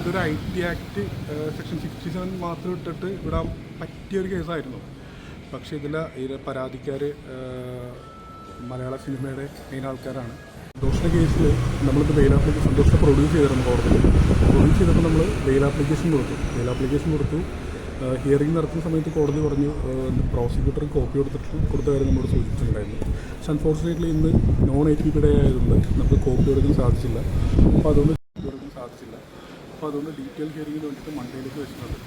ഇതൊരു I T act section sixty seven മാത്രം ഇട്ടിട്ട് വിടാൻ പറ്റിയൊരു കേസായിരുന്നു. പക്ഷേ ഇതിൽ ഇതിലെ പരാതിക്കാർ മലയാള സിനിമയുടെ മെയിൻ ആൾക്കാരാണ്. ദോഷ കേസിൽ നമ്മളിപ്പോൾ ബെയിൽ ആപ്ലിക്കേഷൻ സന്തോഷം പ്രൊഡ്യൂസ് ചെയ്തിരുന്നു കോടതിയിൽ. പ്രൊഡ്യൂസ് ചെയ്തപ്പോൾ നമ്മൾ ബെയിൽ ആപ്ലിക്കേഷൻ കൊടുത്തു. ബെയിൽ ആപ്ലിക്കേഷൻ കൊടുത്തു. ഹിയറിംഗ് നടത്തുന്ന സമയത്ത് കോടതി പറഞ്ഞു പ്രോസിക്യൂട്ടർ കോപ്പി കൊടുത്തിട്ട് കൊടുത്ത കാര്യം നമ്മളോട് സൂചിപ്പിച്ചിട്ടുണ്ടായിരുന്നു. പക്ഷെ അൺഫോർച്ചുനേറ്റ്ലി ഇന്ന് നോൺ എ ടി പിയുടെ ആയതുകൊണ്ട് നമുക്ക് കോപ്പി കൊടുക്കാൻ സാധിച്ചില്ല. അപ്പോൾ അതുകൊണ്ട് കോപ്പി കൊടുക്കാൻ സാധിച്ചില്ല. അപ്പോൾ അതൊന്ന് ഡീറ്റെയിൽ ഹിയറിംഗിന് വേണ്ടിയിട്ട് മൺഡേയിലേക്ക് വെച്ചിട്ടുണ്ട്.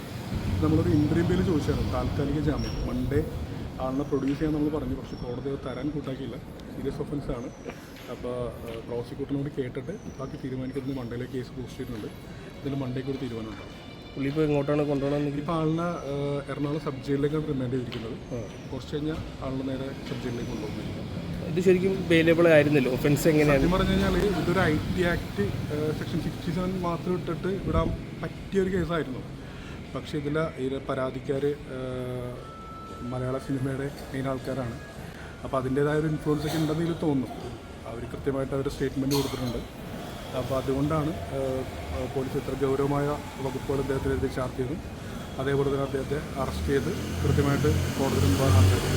നമ്മളൊരു ഇൻട്രീം ബില്ല് ചോദിച്ചായിരുന്നു താൽക്കാലിക ജാമ്യം. മൺഡേ ആളിനെ പ്രൊഡ്യൂസ് ചെയ്യാൻ നമ്മൾ പറഞ്ഞു. പക്ഷേ കോടതി അത് തരാൻ കൂട്ടാക്കിയില്ല. സീരിയസ് ഒഫൻസ് ആണ്. അപ്പോൾ പ്രോസിക്യൂട്ടറിനോട് കേട്ടിട്ട് ബാക്കി തീരുമാനിക്കുന്നത് മൺഡേയിലേക്ക് കേസ് പോസ്റ്റ് ചെയ്തിട്ടുണ്ട്. ഇതിൽ മൺഡേക്ക് ഒരു തീരുമാനം ഉണ്ടാവും പുള്ളി ഇപ്പോൾ എങ്ങോട്ടാണ് കൊണ്ടുപോകണമെന്ന് ഇപ്പോൾ ആളിനെ എറണാകുളം സബ് ജയിലിലേക്കാണ് റിമാൻഡ് ചെയ്തിരിക്കുന്നത്. കുറച്ച് കഴിഞ്ഞാൽ ആളിനെ നേരെ സബ് ജയിലിലേക്ക് കൊണ്ടുപോകുന്നത് ഇത് ശരിക്കും അവൈലബിൾ ആയിരുന്നല്ലോ. ഒഫൻസ് എങ്ങനെയാണ്? പറഞ്ഞു കഴിഞ്ഞാൽ ഇതൊരു I T act section sixty seven മാത്രം ഇട്ടിട്ട് വിടാൻ പറ്റിയൊരു കേസായിരുന്നു. പക്ഷേ ഇതിൽ ഈ പരാതിക്കാർ മലയാള സിനിമയുടെ മെയിൻ ആൾക്കാരാണ്. അപ്പോൾ അതിന്റേതായ ഒരു ഇൻഫ്ലുവൻസ് ഒക്കെ ഉണ്ടെന്ന് ഇതിൽ തോന്നുന്നു അവർ കൃത്യമായിട്ട് അവർ സ്റ്റേറ്റ്മെന്റ് കൊടുത്തിട്ടുണ്ട്. അപ്പോൾ അതുകൊണ്ടാണ് പോലീസ് ഇത്ര ഗൗരവമായ വകുപ്പുകൾ അദ്ദേഹത്തിനെതിരെ ചാർജ് ചെയ്തു. അതേപോലെ തന്നെ അദ്ദേഹത്തെ അറസ്റ്റ് ചെയ്ത് കൃത്യമായിട്ട് കോടതി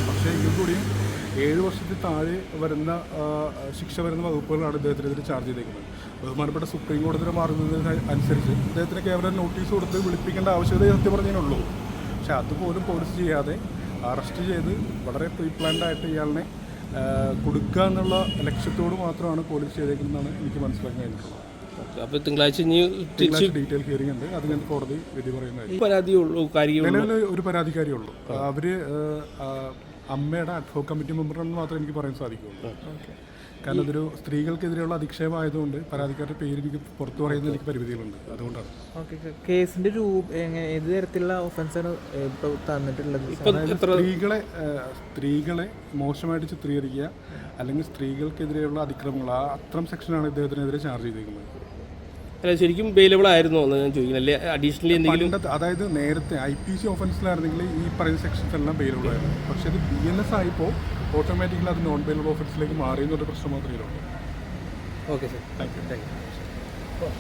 പക്ഷേ എങ്കിൽ കൂടിയും ഏഴ് വർഷത്തിൽ താഴെ വരുന്ന ശിക്ഷ വരുന്ന വകുപ്പുകളാണ് അദ്ദേഹത്തിനെതിരെ ചാർജ് ചെയ്തേക്കുന്നത്. ബഹുമാനപ്പെട്ട സുപ്രീം കോടതിയുടെ മാർഗനിർദ്ദേശം അനുസരിച്ച് ഇദ്ദേഹത്തിന് കേവലം നോട്ടീസ് കൊടുത്ത് വിളിപ്പിക്കേണ്ട ആവശ്യകത സത്യം പറഞ്ഞതിനുള്ളൂ പക്ഷെ അതുപോലും പോലീസ് ചെയ്യാതെ അറസ്റ്റ് ചെയ്ത് വളരെ പ്രീ പ്ലാൻഡായിട്ട് ഇയാളിനെ കൊടുക്കുക എന്നുള്ള ലക്ഷ്യത്തോട് മാത്രമാണ് പോലീസ് ചെയ്തേക്കുന്നതെന്നാണ് എനിക്ക് മനസ്സിലാക്കാൻ കഴിഞ്ഞിട്ടുള്ളത് അപ്പോൾ തിങ്കളാഴ്ച ഇനി ഡീറ്റെയിൽ ഹിയറിംഗ് ഉണ്ട്. അത് ഞാൻ കോടതി വിധി പറയുന്നതായിരിക്കും. പരാതിയുള്ളൂ ഒരു പരാതിക്കാരിയേ ഉള്ളൂ. അവർ ഏഹ്, ആ, അമ്മയുടെ അഡ്ഹോ കമ്മിറ്റി മെമ്പറാണെന്ന് മാത്രമേ എനിക്ക് പറയാൻ സാധിക്കുള്ളൂ കാരണം അതൊരു സ്ത്രീകൾക്കെതിരെയുള്ള അധിക്ഷേപമായതുകൊണ്ട് പരാതിക്കാരുടെ പേര് എനിക്ക് പുറത്തു പറയുന്ന എനിക്ക് പരിമിതികളുണ്ട്. അതുകൊണ്ടാണ്. ഓക്കെ കേസിന്റെ രൂപ എങ്ങനെ ഏത് തരത്തിലുള്ള ഓഫൻസാണ് തന്നിട്ടുള്ളത്? സ്ത്രീകളെ സ്ത്രീകളെ മോശമായിട്ട് ചിത്രീകരിക്കുക അല്ലെങ്കിൽ സ്ത്രീകൾക്കെതിരെയുള്ള അതിക്രമങ്ങൾ ആ അത്തരം സെക്ഷനാണ് ഇദ്ദേഹത്തിനെതിരെ ചാർജ് ചെയ്തിരിക്കുന്നത് അല്ല ശരിക്കും അവൈലബിൾ ആയിരുന്നു എന്ന് ഞാൻ ചോദിക്കുന്നത് അല്ലെ അഡീഷണലി എന്തെങ്കിലും പണ്ടത്തെ അതായത് നേരത്തെ ഐ പി സി ഓഫൻസിലായിരുന്നെങ്കിൽ ഈ പറയുന്ന സെക്ഷൻസ് എല്ലാം ബെയിലബിൾ ആയിരുന്നു. പക്ഷേ അത് ബി എൻ എസ് ആയപ്പോൾ ഓട്ടോമാറ്റിക്കലി അത് നോൺ ബെയിലബിൾ ഓഫൻസിലേക്ക് മാറിയെന്നൊരു പ്രശ്നം മാത്രമേ ഉള്ളൂ. Okay sir thank you thank you